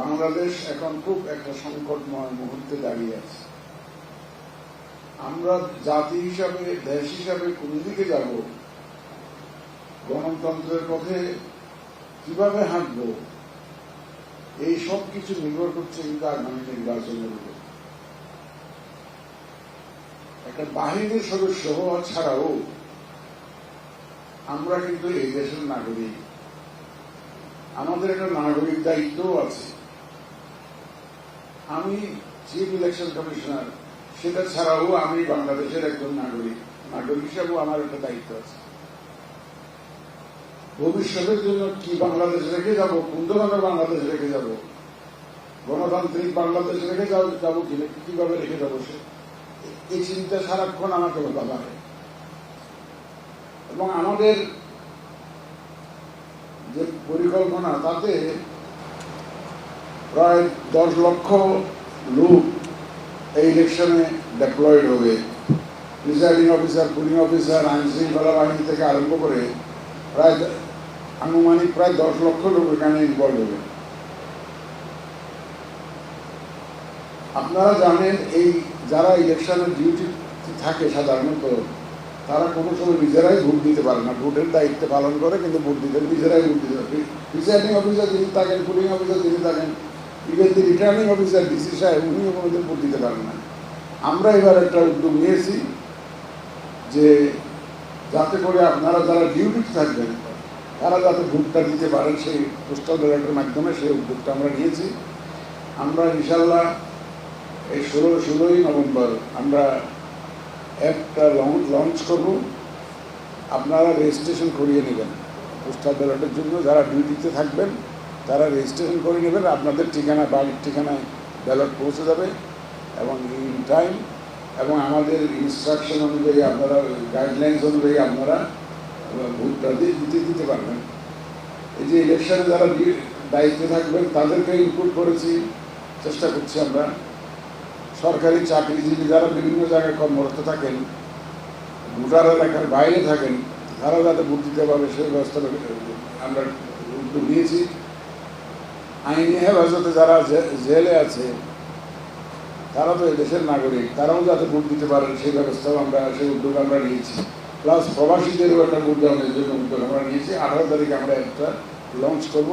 বাংলাদেশ এখন খুব একটা সংকটময় মুহূর্তে দাঁড়িয়ে আছে। আমরা জাতি হিসাবে, দেশ হিসাবে কোন দিকে যাব? গণতন্ত্রের পথে কীভাবে হাঁটব? এই সব কিছু নির্ভর করছে কিন্তু আগামী নির্বাচনের উপর। একটা বাহিনীর সদস্য হওয়া ছাড়াও আমরা কিন্তু এই দেশের নাগরিক। আমাদের একটা নাগরিক দায়িত্বও আছে। আমি চিফ ইলেকশন কমিশনার সেটা ছাড়াও আমি বাংলাদেশের একজন নাগরিক। নাগরিক হিসাবেও আমার একটা দায়িত্ব আছে। ভবিষ্যতের জন্য কি বাংলাদেশ রেখে যাব, কোন ধরনের বাংলাদেশ রেখে যাব, গণতান্ত্রিক বাংলাদেশ রেখে যাব যাব কীভাবে রেখে যাব সে এই চিন্তা সারাক্ষণ আমাকে হতে পারে এবং আমাদের যে পরিকল্পনা, তাতে প্রায় দশ লক্ষ লোক এই ইলেকশনে ডেপ্লয়েড হবে প্রিসাইডিং অফিসার পুলিং অফিসার আইন শৃঙ্খলা বাহিনী থেকে আরম্ভ করে প্রায় আনুমানিক প্রায় দশ লক্ষ লোক এখানে ইনভলভ হবে আপনারা জানেন এই যারা ইলেকশনের ডিউটি থাকে সাধারণত, তারা কোনো সময় নিজেরাই ভোট দিতে পারে না। ভোটের দায়িত্ব পালন করে, কিন্তু ভোট দিতে নিজেরাই ভোট দিতে পারে প্রিসাইডিং অফিসার যিনি থাকেন পুলিং অফিসার যিনি থাকেন even the returning officer DC সাহেব উনিও কোনোদিন ভোট দিতে পারেন না। আমরা এবার একটা উদ্যোগ নিয়েছি যে যাতে করে আপনারা যারা ডিউটিতে থাকবেন, তারা যাতে ভোটটা দিতে পারেন, সেই পোস্টাল ব্যালটের মাধ্যমে সেই উদ্যোগটা আমরা নিয়েছি। আমরা ইনশাল্লাহ এই ষোলো, ষোলোই নভেম্বর আমরা অ্যাপটা লঞ্চ করব। আপনারা রেজিস্ট্রেশন করিয়ে নেবেন। পোস্টাল ব্যালটের জন্য যারা ডিউটিতে থাকবেন তারা রেজিস্ট্রেশন করে নেবেন আপনাদের ঠিকানা, বাড়ির ঠিকানায় ব্যালট পৌঁছে যাবে এবং ইন টাইম এবং আমাদের ইনস্ট্রাকশন অনুযায়ী আপনারা গাইডলাইন্স অনুযায়ী আপনারা ভোটটা দিয়ে দিতে দিতে পারবেন। এই যে ইলেকশনে যারা দায়িত্বে থাকবেন, তাদেরকে ইনপুট করেছি, চেষ্টা করছি আমরা। সরকারি চাকরিজীবী যারা বিভিন্ন জায়গায় কর্মরত থাকেন ভোটার এলাকার বাইরে থাকেন, তারা যাতে ভোট দিতে পারবে সেই ব্যবস্থা আমরা উদ্যোগ নিয়েছি। আইনি হেফাজতে যারা জেলে আছে, তারা তো দেশের নাগরিক, তারাও যাতে ভোট দিতে পারেন, সেই ব্যবস্থাও আমরা, সেই উদ্যোগ আমরা নিয়েছি। প্লাস প্রবাসীদেরও একটা ভোট দেওয়ানোর জন্য উদ্যোগ আমরা নিয়েছি। আঠারো তারিখে আমরা একটা লঞ্চ করব।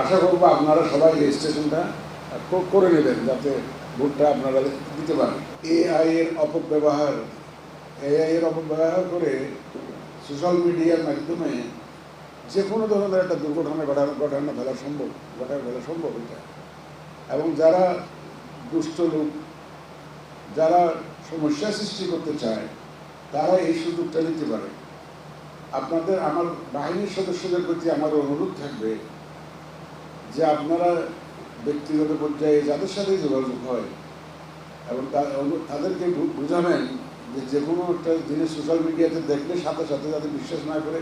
আশা করব আপনারা সবাই রেজিস্ট্রেশনটা করে নেবেন, যাতে ভোটটা আপনারা দিতে পারেন। এআই এর অপব্যবহার এআই এর অপব্যবহার করে সোশ্যাল মিডিয়ার মাধ্যমে যে কোনো ধরনের একটা দুর্ঘটনা ঘটানো ঘটানো ফেলা সম্ভব ঘটানো ফেলা সম্ভব এটা। এবং যারা দুষ্ট লোক, যারা সমস্যা সৃষ্টি করতে চায়, তারা এই সুযোগটা নিতে পারে। আপনাদের, আমার বাহিনীর সদস্যদের প্রতি আমার অনুরোধ থাকবে যে আপনারা ব্যক্তিগত পর্যায়ে যাদের সাথে যোগাযোগ হয় এবং তাদেরকে বোঝাবেন যে যে কোনো একটা জিনিস সোশ্যাল মিডিয়াতে দেখলে সাথে সাথে যাতে বিশ্বাস না করে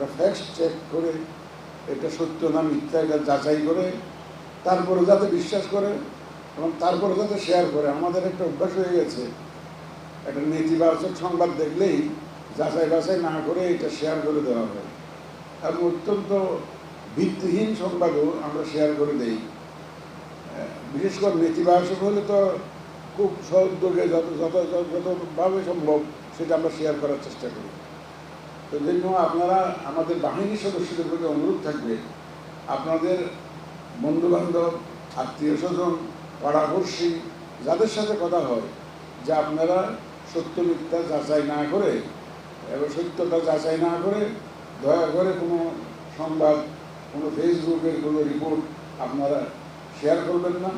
ওটা ফ্যাক্ট চেক করে এটা সত্য না মিথ্যা এটা যাচাই করে তারপরে যাতে বিশ্বাস করে এবং তারপরে যাতে শেয়ার করে। আমাদের একটা অভ্যাস হয়ে গেছে। একটা নেতিবাচক সংবাদ দেখলেই যাচাই বাছাই না করে এটা শেয়ার করে দেওয়া হয়। এবং অত্যন্ত ভিত্তিহীন সংবাদও আমরা শেয়ার করে দেই। বিশেষ করে নেতিবাচক হলে তো খুব সহযোগে যত যত যতভাবে সম্ভব সেটা আমরা শেয়ার করার চেষ্টা করি। তো জন্য আপনারা আমাদের বাহিনী সদস্যদের প্রতি অনুরোধ থাকবে। আপনাদের বন্ধুবান্ধব, আত্মীয় স্বজন, পাড়াপড়শি, যাদের সাথে কথা হয়, যে আপনারা সত্য মিথ্যা যাচাই না করে, এবং সত্যতা যাচাই না করে দয়া করে কোনো সংবাদ, কোনো ফেসবুকের কোনো রিপোর্ট আপনারা শেয়ার করবেন না।